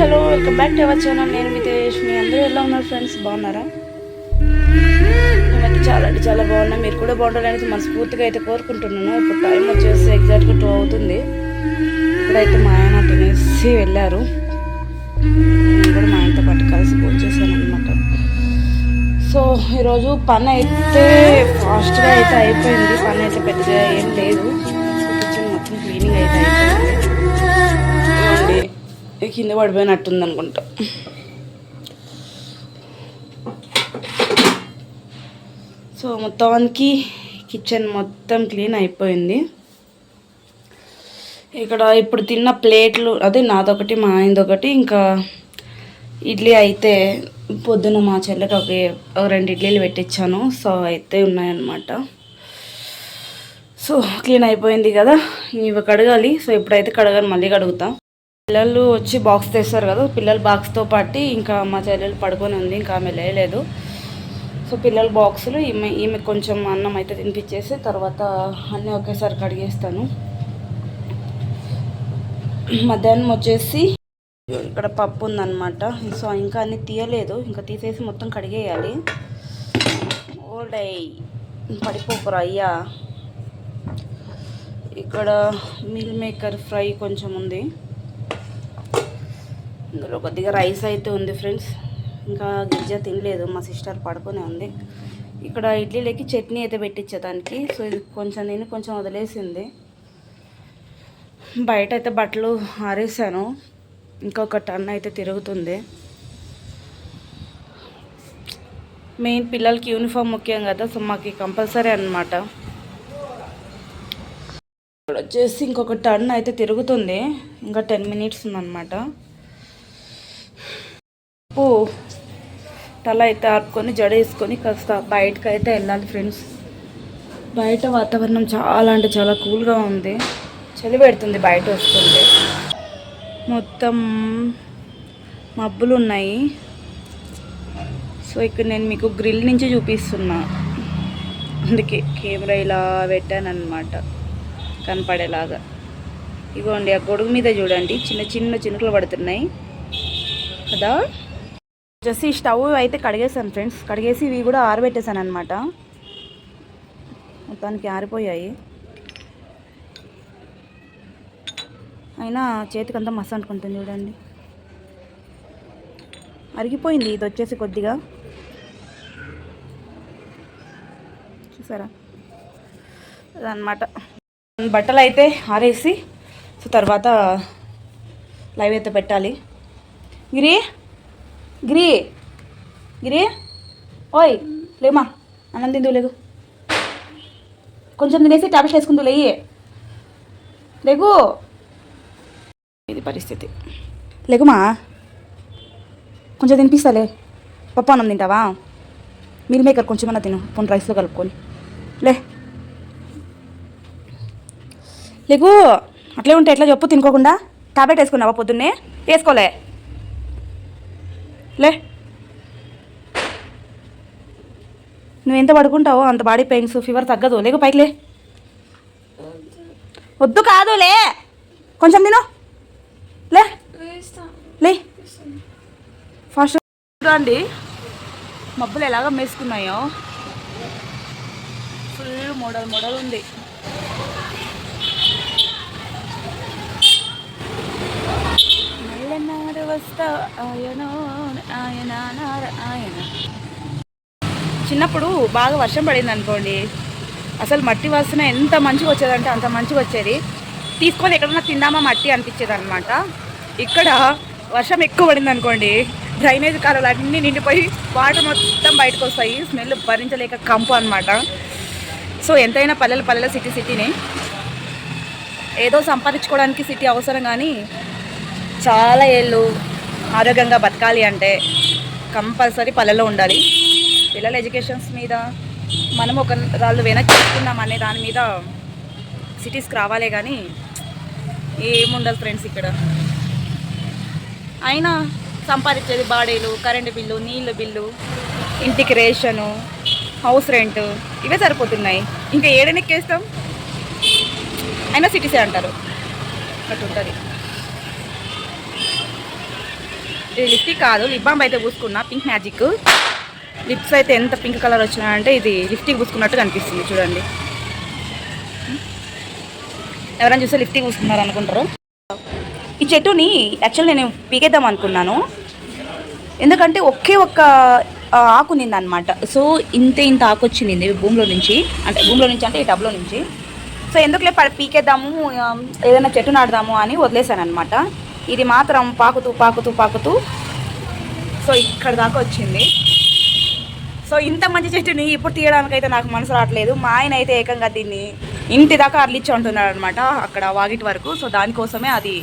Hello welcome back to our channel. నేను మీ తేజ్ మీ అందరూ ఎలా ఉన్నారు ఫ్రెండ్స్? బాగున్నారా? మేమైతే చాలా అంటే చాలా బాగున్నాం. మీరు కూడా బాగుండాలని మనస్ఫూర్తిగా అయితే కోరుకుంటున్నాను. ఇప్పుడు టైం వచ్చేసి ఎగ్జాక్ట్గా టూ అవుతుంది. ఇప్పుడైతే మా ఆయన తినేసి వెళ్ళారు. నేను కూడా మా ఆయనతో పాటు కలిసి వచ్చేసాను అనమాట సో ఈరోజు పని అయితే ఫాస్ట్గా అయితే అయిపోయింది. పని అయితే పెద్దగా ఏం లేదు. ఇది కింద పడిపోయినట్టుంది అనుకుంటా. సో మొత్తానికి కిచెన్ మొత్తం క్లీన్ అయిపోయింది. ఇక్కడ ఇప్పుడు తిన్న ప్లేట్లు అదే నాదొకటి మా ఆయనదొకటి ఇంకా ఇడ్లీ అయితే పొద్దున మా చెల్లెకి ఒక ఒక రెండు ఇడ్లీలు పెట్టించాను సో అయితే ఉన్నాయన్నమాట. సో క్లీన్ అయిపోయింది కదా ఇవి కడగాలి. సో ఇప్పుడైతే కడగాలి మళ్ళీ కడుగుతా. పిల్లలు వచ్చి బాక్స్ తెస్తారు కదా పిల్లల బాక్స్తో పాటు ఇంకా మా చెల్లెలు పడుకొని ఉంది ఇంకా ఆమె లేలేదు సో పిల్లల బాక్సులు ఈమె ఈమె కొంచెం అన్నం అయితే తినిపించేసి తర్వాత అన్నీ ఒకేసారి కడిగేస్తాను. మధ్యాహ్నం వచ్చేసి ఇక్కడ పప్పు ఉందన్నమాట. సో ఇంకా అన్ని తీయలేదు ఇంకా తీసేసి మొత్తం కడిగేయాలి. ఓల్డై పడిపోకురా అయ్యా ఇక్కడ మిల్ మేకర్ ఫ్రై కొంచెం ఉంది. ఇందులో కొద్దిగా రైస్ అయితే ఉంది ఫ్రెండ్స్. ఇంకా గిజ్జ తినలేదు మా సిస్టర్ పడుకునే ఉంది. ఇక్కడ ఇడ్లీలోకి చట్నీ అయితే పెట్టించే దానికి. సో ఇది కొంచెం నేను కొంచెం వదిలేసింది. బయట అయితే బట్టలు ఆరేసాను. ఇంకొక టన్ అయితే తిరుగుతుంది. మెయిన్ పిల్లలకి యూనిఫామ్ ముఖ్యం కదా సో మాకు కంపల్సరీ అనమాట ఇక్కడ వచ్చేసి ఇంకొక టన్ అయితే తిరుగుతుంది. ఇంకా టెన్ మినిట్స్ ఉందన్నమాట. పప్పు తల అయితే ఆపుకొని జడ వేసుకొని కాస్త బయటకు అయితే వెళ్ళాలి ఫ్రెండ్స్. బయట వాతావరణం చాలా అంటే చాలా కూల్గా ఉంది. చలి పెడుతుంది బయట వస్తుంది మొత్తం మబ్బులు ఉన్నాయి సో ఇక్కడ నేను మీకు గ్రిల్ నుంచి చూపిస్తున్నా. అందుకే కెమెరా ఇలా పెట్టాను అనమాట కనపడేలాగా. ఇగోండి ఆ గొడుగు మీద చూడండి. చిన్న చిన్న చినుకులు పడుతున్నాయి. కదా? వచ్చేసి ఈ స్టవ్ అయితే కడిగేసాను ఫ్రెండ్స్. కడిగేసి ఇవి కూడా ఆరబెట్టేసాను అనమాట మొత్తానికి ఆరిపోయాయి. అయినా చేతికంతా మస్తు అనుకుంటుంది చూడండి. అరిగిపోయింది ఇది వచ్చేసి కొద్దిగా. చూసారా? అదనమాట బట్టలు అయితే ఆరేసి సో తర్వాత లైవ్ అయితే పెట్టాలి. గిరి! గిరి. గిరి? ఓయ్ లేమా అన్నం తిందు లేగు. కొంచెం తినేసి టాబ్లెట్ వేసుకుందు లేయి. లేగు. ఇది పరిస్థితి. లేకుమా కొంచెం తినిపిస్తాలే పప్పు అన్నం తింటావా? మీల్ మేకర్ కొంచెమన్నా తిను. పొన్ రైస్లో కలుపుకొని. లే. లేకు అట్లే ఉంటే ఎట్లా చెప్పు తినుకోకుండా. టాబ్లెట్ వేసుకున్నావా పొద్దున్నే? వేసుకోలే. లే. నువ్వు ఎంత పడుకుంటావో అంత బాడీ పెయిన్స్ ఫీవర్ తగ్గదు. లేకు పైకి లే. వద్దు కాదు లే. కొంచెం తిను. లే. లే. ఫాస్ట్ చూడండి మబ్బులు ఎలాగ మేసుకున్నాయో. ఫుల్ మోడల్ మోడల్ ఉంది. వస్తా ఆయన ఆయన ఆయన చిన్నప్పుడు బాగా వర్షం పడింది అనుకోండి. అసలు మట్టి వాసన ఎంత మంచిగా వచ్చేదంటే అంత మంచిగా వచ్చేది. తీసుకొని ఎక్కడన్నా తిందామా మట్టి అనిపించేది అనమాట ఇక్కడ వర్షం ఎక్కువ పడింది అనుకోండి డ్రైనేజ్ కాలువలు అన్నీ నిండిపోయి వాటర్ మొత్తం బయటకు వస్తాయి. స్మెల్ భరించలేక కంపు అనమాట సో ఎంతైనా పల్లెలు పల్లెల సిటీ సిటీని. ఏదో సంపాదించుకోవడానికి సిటీ అవసరం కానీ చాలా ఏళ్ళు ఆరోగ్యంగా బతకాలి అంటే కంపల్సరీ పల్లెలో ఉండాలి. పిల్లల ఎడ్యుకేషన్స్ మీద మనం ఒక రాళ్ళు వెనక్కి తీసుకున్నాం అనే దాని మీద సిటీస్కి రావాలే కానీ ఏముండదు ఫ్రెండ్స్ ఇక్కడ. అయినా సంపాదించేది బాడీలు కరెంటు బిల్లు నీళ్ళ బిల్లు ఇంటికి రేషను హౌస్ రెంట్ ఇవే సరిపోతున్నాయి. ఇంకా ఏడనెక్కేస్తాం అయినా సిటీసే అంటారు. అట్లా ఉంటుంది ఇది లిప్టిక్ కాదు. లిప్ బామ్ అయితే పూసుకున్నా. Pink magic. లిప్స్ అయితే ఎంత పింక్ కలర్ వచ్చినాయంటే ఇది లిప్టిక్ పూసుకున్నట్టు కనిపిస్తుంది. చూడండి. ఎవరైనా చూస్తే లిప్టిక్ పూసుకున్నారు అనుకుంటారు. ఈ చెట్టుని యాక్చువల్ నేను పీకేద్దాం అనుకున్నాను. ఎందుకంటే ఒకే ఒక్క ఆకు నిందనమాట సో ఇంత ఇంత ఆకు వచ్చింది భూమిలో నుంచి. అంటే భూమిలో నుంచి అంటే ఈ టబ్లో నుంచి. సో ఎందుకులే ప పీకేద్దాము ఏదైనా చెట్టు నాడదాము అని వదిలేశాను అనమాట ఇది మాత్రం పాకుతూ పాకుతూ పాకుతూ. సో ఇక్కడ దాకా వచ్చింది. సో ఇంత మంచి చెట్టుని ఇప్పుడు తీయడానికి అయితే నాకు మనసు రావట్లేదు. మా ఆయన అయితే ఏకంగా దీన్ని ఇంటి దాకా అర్లిచ్చి ఉంటున్నాడు అనమాట అక్కడ వాగిటి వరకు. సో దానికోసమే అది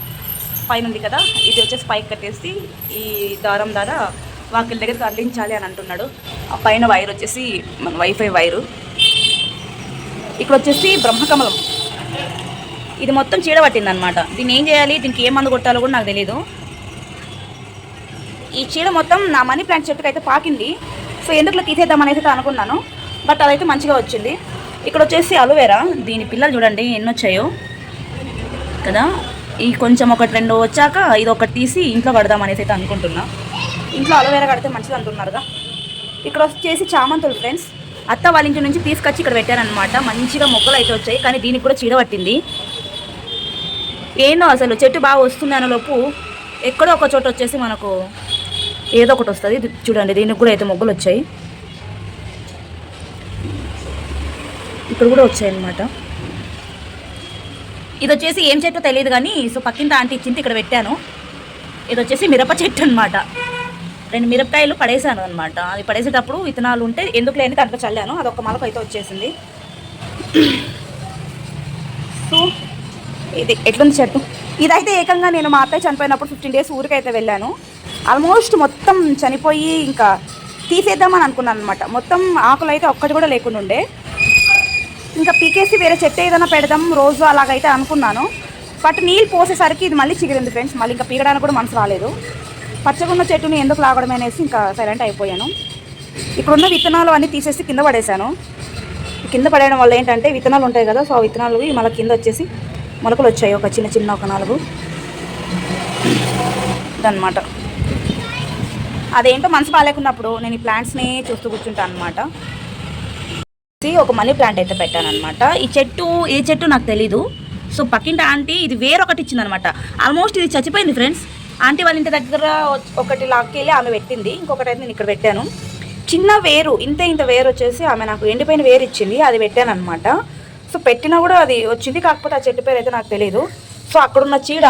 పైన ఉంది కదా. ఇది వచ్చేసి పైకి కట్టేసి ఈ దారం ద్వారా వాకిల దగ్గరికి అర్లించాలి అని అంటున్నాడు. ఆ పైన వైర్ వచ్చేసి మన వైఫై వైరు. ఇక్కడ వచ్చేసి బ్రహ్మకమలం. ఇది మొత్తం చీడ పట్టింది అనమాట దీన్ని ఏం చేయాలి? దీనికి ఏ మందు కొట్టాలో కూడా నాకు తెలియదు ఈ చీడ మొత్తం నా మనీ ప్లాంట్ చెట్టుకు అయితే పాకింది. సో ఎందుకు తీసేద్దామని అయితే అనుకున్నాను. బట్ అదైతే మంచిగా వచ్చింది. ఇక్కడ వచ్చేసి అలోవేరా. దీని పిల్లలు చూడండి ఎన్ని వచ్చాయో. కదా? ఈ కొంచెం ఒకటి రెండు వచ్చాక ఇది ఒకటి తీసి ఇంట్లో కడదాం అనేసి అయితే అనుకుంటున్నా. ఇంట్లో అలోవేరా కడితే మంచిది అంటున్నారుగా ఇక్కడ వచ్చేసి చామంతులు ఫ్రెండ్స్. అత్త వాళ్ళ ఇంటి నుంచి తీసుకొచ్చి ఇక్కడ పెట్టారనమాట మంచిగా మొక్కలు అయితే వచ్చాయి. కానీ దీనికి కూడా చీడ పట్టింది. ఏందో అసలు చెట్టు బాగా వస్తుంది లోపు ఎక్కడో ఒక చోట వచ్చేసి మనకు ఏదో ఒకటి వస్తుంది. చూడండి దీనికి కూడా అయితే మొగ్గులు వచ్చాయి. ఇక్కడ కూడా వచ్చాయి అనమాట ఇది వచ్చేసి ఏం చెట్టో తెలియదు కానీ సో పక్కింత ఆంటీ ఇచ్చింది ఇక్కడ పెట్టాను. ఇది వచ్చేసి మిరప చెట్టు అనమాట రెండు మిరపకాయలు పడేసాను అనమాట అది పడేసేటప్పుడు విత్తనాలు ఉంటే ఎందుకు లేని దాంట్లో చల్లాను. అదొక మొలక అయితే వచ్చేసింది. ఇది ఎట్లుంది చెట్టు ఇదైతే ఏకంగా నేను మా అత్తయ్య చనిపోయినప్పుడు ఫిఫ్టీన్ డేస్ ఊరికైతే వెళ్ళాను. ఆల్మోస్ట్ మొత్తం చనిపోయి ఇంకా తీసేద్దామని అనుకున్నాను అనమాట మొత్తం ఆకులు అయితే ఒక్కటి కూడా లేకుండా ఉండే. ఇంకా పీకేసి వేరే చెట్టు ఏదైనా పెడదాం రోజు అలాగైతే అనుకున్నాను. బట్ నీళ్ళు పోసేసరికి ఇది మళ్ళీ చిగిరింది ఫ్రెండ్స్ మళ్ళీ ఇంకా పీకడానికి కూడా మనసు రాలేదు. పచ్చగున్న చెట్టుని ఎందుకు లాగడం అనేసి ఇంకా సైలెంట్ అయిపోయాను. ఇక్కడున్న విత్తనాలు అన్నీ తీసేసి కింద పడేశాను. కింద పడేయడం వల్ల ఏంటంటే విత్తనాలు ఉంటాయి కదా సో ఆ విత్తనాలు మళ్ళీ కింద వచ్చేసి మొలకలు వచ్చాయి. ఒక చిన్న చిన్న ఒక నాలుగు ఇదన్నమాట. అదేంటో మనసు బాగాలేకున్నప్పుడు నేను ఈ ప్లాంట్స్ని చూస్తూ కూర్చుంటాను అనమాట ఒక మనీ ప్లాంట్ అయితే పెట్టాను అనమాట ఈ చెట్టు ఏ చెట్టు నాకు తెలీదు. సో పక్కింటి ఆంటీ ఇది వేరొకటి ఇచ్చిందనమాట ఆల్మోస్ట్ ఇది చచ్చిపోయింది ఫ్రెండ్స్ ఆంటీ వాళ్ళ ఇంటి దగ్గర ఒకటి లాక్కెళ్ళి ఆమె పెట్టింది. ఇంకొకటి అయితే నేను ఇక్కడ పెట్టాను. చిన్న వేరు ఇంత ఇంత వేరు వచ్చేసి ఆమె నాకు ఎండిపోయిన వేరు ఇచ్చింది. అది పెట్టాను అనమాట సో పెట్టినా కూడా అది వచ్చింది కాకపోతే ఆ చెట్టు పేరు అయితే నాకు తెలియదు సో అక్కడున్న చీడ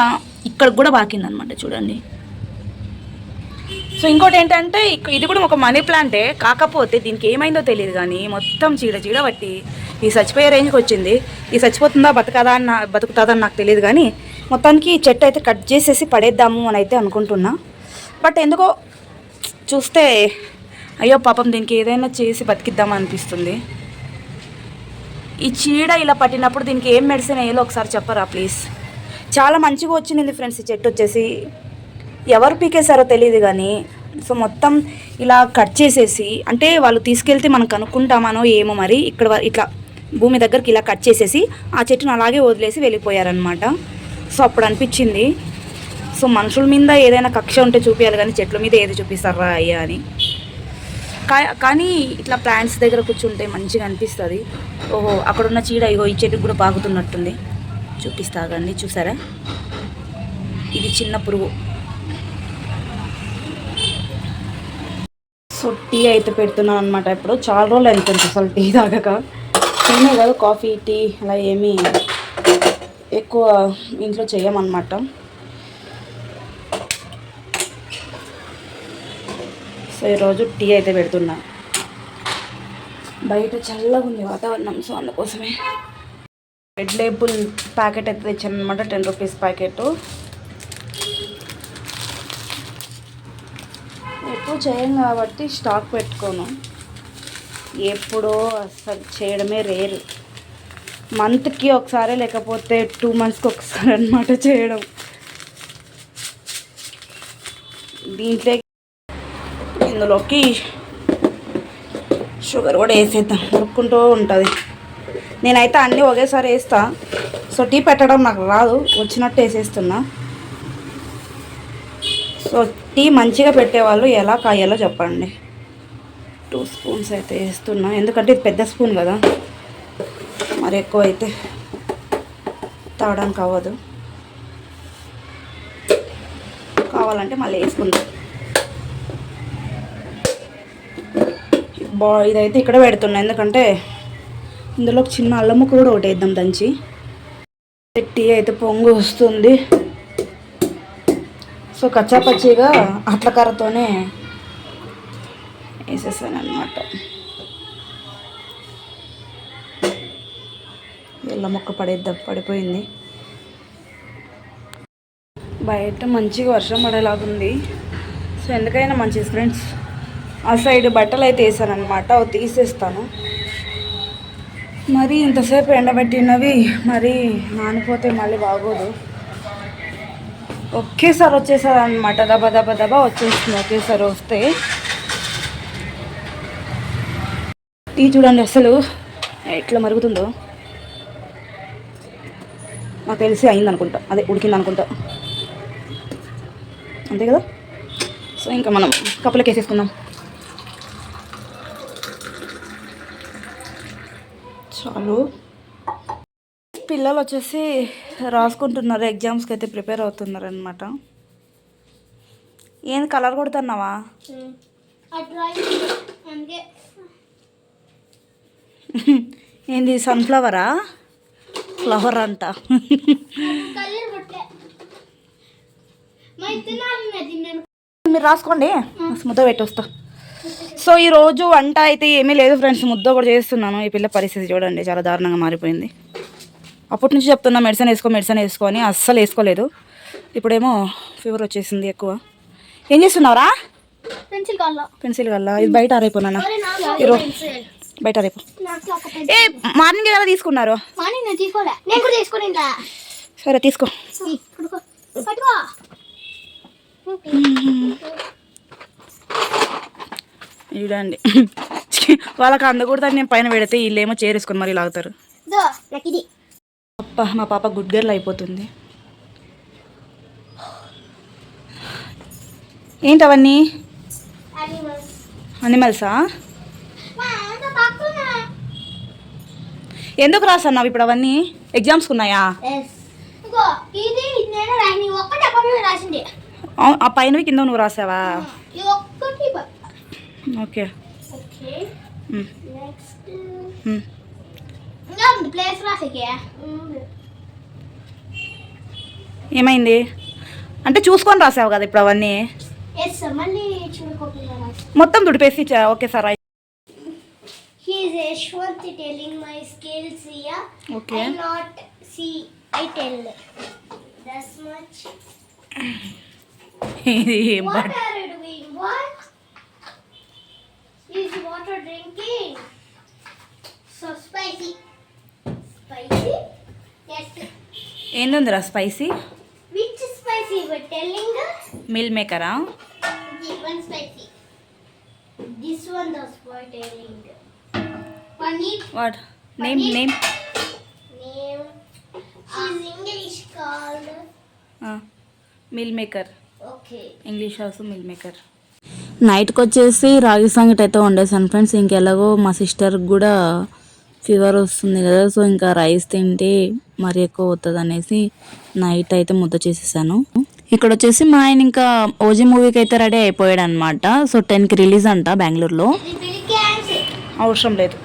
ఇక్కడ కూడా బాకింది అనమాట చూడండి. సో ఇంకోటి ఏంటంటే ఇది కూడా ఒక మనీ ప్లాంటే కాకపోతే దీనికి ఏమైందో తెలియదు కానీ మొత్తం చీడ చీడ పట్టి ఈ చచ్చిపోయే రేంజ్కి వచ్చింది. ఈ చచ్చిపోతుందా బతకదా అని నా- బతుకుతుందా అని నాకు తెలియదు కానీ మొత్తానికి ఈ చెట్టు అయితే కట్ చేసేసి పడేద్దాము అని అయితే అనుకుంటున్నా. బట్ ఎందుకో చూస్తే అయ్యో పాపం దీనికి ఏదైనా చేసి బతికిద్దాం అనిపిస్తుంది ఈ చీడ ఇలా పట్టినప్పుడు దీనికి ఏం మెడిసిన్ వేయాలో ఒకసారి చెప్పరా ప్లీజ్ చాలా మంచిగా వచ్చింది ఫ్రెండ్స్ ఈ చెట్టు వచ్చేసి. ఎవరు పీకేశారో తెలియదు కానీ సో మొత్తం ఇలా కట్ చేసేసి అంటే వాళ్ళు తీసుకెళ్తే మనం కనుక్కుంటామనో ఏమో మరి ఇక్కడ వ- ఇట్లా భూమి దగ్గరికి ఇలా కట్ చేసేసి ఆ చెట్టును అలాగే వదిలేసి వెళ్ళిపోయారనమాట సో అప్పుడు అనిపించింది సో మనుషుల మీద ఏదైనా కక్ష ఉంటే చూపించాలి కానీ చెట్ల మీద ఏది చూపిస్తారా అయ్యా అని. కానీ ఇట్లా ప్లాంట్స్ దగ్గర కూర్చుంటే మంచిగా అనిపిస్తుంది. ఓహో అక్కడ ఉన్న చీడ ఇగో ఈ చెట్టుకు కూడా బాగుతున్నట్టుంది చూపిస్తాగండి చూసారా? ఇది చిన్న పురుగు. సో టీ అయితే పెడుతున్నాను అనమాట ఇప్పుడు. చాలా రోజులు అయిపోయింది అసలు టీ తాగక. టీనే కాదు కాఫీ టీ అలా ఏమీ ఎక్కువ ఇంట్లో చేయమన్నమాట సో ఈరోజు టీ అయితే పెడుతున్నా. బయట చల్లగా ఉంది వాతావరణం సో అందుకోసమే రెడ్ లేబుల్ ప్యాకెట్ అయితే తెచ్చాను అనమాట టెన్ రూపీస్ ప్యాకెట్. ఎక్కువ చేయం కాబట్టి స్టాక్ పెట్టుకోను. ఎప్పుడో అసలు చేయడమే రేరు. మంత్కి ఒకసారి లేకపోతే టూ మంత్స్కి ఒకసారి అనమాట చేయడం. దీంట్లో ఇందులోకి షుగర్ కూడా వేసేద్దాం. ఉడుక్కుంటూ ఉంటుంది. నేనైతే అన్నీ ఒకేసారి వేస్తా. సో టీ పెట్టడం నాకు రాదు. వచ్చినట్టు వేసేస్తున్నా. సో టీ మంచిగా పెట్టేవాళ్ళు ఎలా కాయాలో చెప్పండి. టూ స్పూన్స్ అయితే వేస్తున్నా. ఎందుకంటే ఇది పెద్ద స్పూన్ కదా. మరి ఎక్కువ అయితే తాగడానికి అవ్వదు కావాలంటే మళ్ళీ వేసుకుందాం. బా ఇదైతే ఇక్కడ పెడుతున్నా. ఎందుకంటే ఇందులో ఒక చిన్న అల్లం ముక్క కూడా ఒకటి వేద్దాం దంచి టీ అయితే పొంగు వస్తుంది. సో కచ్చాపచ్చిగా అట్ల కర్రతోనే వేసేసాను అనమాట ఎల్ల మొక్క పడేద్దాం పడిపోయింది. బయట మంచిగా వర్షం పడేలాగుంది. సో ఎందుకైనా మంచిది ఫ్రెండ్స్ ఆ సైడ్ బట్టలు అయితే వేసాను అనమాట అవి తీసేస్తాను. మరి ఇంతసేపు ఎండబెట్టినవి మరి నానిపోతే మళ్ళీ బాగోదు. ఒకేసారి వచ్చేసారి అనమాట దబా దబా దబా వచ్చేస్తుంది ఒకేసారి వస్తే. టీ చూడండి అసలు ఎట్లా మరుగుతుందో. నాకు తెలిసి అయింది అనుకుంటా అదే ఉడికింది అనుకుంటా అంతే కదా? సో ఇంకా మనం కప్పులకి వేసేసుకుందాం చాలు. పిల్లలు వచ్చేసి రాసుకుంటున్నారు ఎగ్జామ్స్కి అయితే ప్రిపేర్ అవుతున్నారు అనమాట ఏంది కలర్ కొడుతున్నావా ఏంది సన్ఫ్లవరా ఫ్లవర్ అంట మీరు రాసుకోండి. ముద్ద పెట్టి వస్తా సో ఈరోజు వంట అయితే ఏమీ లేదు ఫ్రెండ్స్ ముద్ద కూడా చేస్తున్నాను. ఈ పిల్ల పరిస్థితి చూడండి చాలా దారుణంగా మారిపోయింది. అప్పటి నుంచి చెప్తున్నా మెడిసిన్ వేసుకో మెడిసిన్ వేసుకో అని అస్సలు వేసుకోలేదు. ఇప్పుడేమో ఫీవర్ వచ్చేసింది ఎక్కువ. ఏం చేస్తున్నావురా? పెన్సిల్ కాల్లో పెన్సిల్ కల్లా ఇది బయట ఆరైపోయినా ఈరోజు బయట ఆరైపో. ఏ మార్నింగ్ కదా తీసుకున్నారు? సరే తీసుకో. చూడండి వాళ్ళకి అందకూడదని నేను పైన పెడితే వీళ్ళేమో చేరేసుకొని మరి లాగుతారు. అప్ప మా పాప గుడ్ గర్ల్ అయిపోతుంది. ఏంటి అవన్నీ? అనిమల్స్ ఎందుకు రాసన్నావు ఇప్పుడు అవన్నీ? ఎగ్జామ్స్కి ఉన్నాయా? ఆ పైనవి కింద నువ్వు రాసావా? Okay okay um, next um. ఇంకా ఉంది ప్లేస్ రాసేకే ఏమైంది అంటే చూసుకొని రాసావు కదా ఇప్పుడు అవన్నీ మొత్తం దుడిపేసి ఇచ్చా- ఓకే సార్ అయి- He is Yashwant telling my skills here. Okay. I not see. I tell. That's much. ఇది ఏం What drinking. So spicy. Spicy? Yes. ಏನಂದ್ರ spicy? Which spicy you were telling us? Meal ಮೇಕರಾ This one spicy. This one was for telling. Paneer. What? Name name Name. She's English called. ಹಾಂ meal maker Okay. English house meal maker నైట్కి వచ్చేసి రాగి సంగటి అయితే వండేసాను friends. ఇంకెలాగో మా సిస్టర్కి కూడా fever వస్తుంది కదా సో ఇంకా రైస్ తింటే మరి ఎక్కువ అవుతుంది అనేసి నైట్ అయితే ముద్ద చేసేసాను. ఇక్కడ వచ్చేసి మా ఆయన ఇంకా ఓజీ మూవీకి అయితే రెడీ అయిపోయాడు అనమాట సో టెన్కి రిలీజ్ అంట బెంగళూరులో అవసరం లేదు.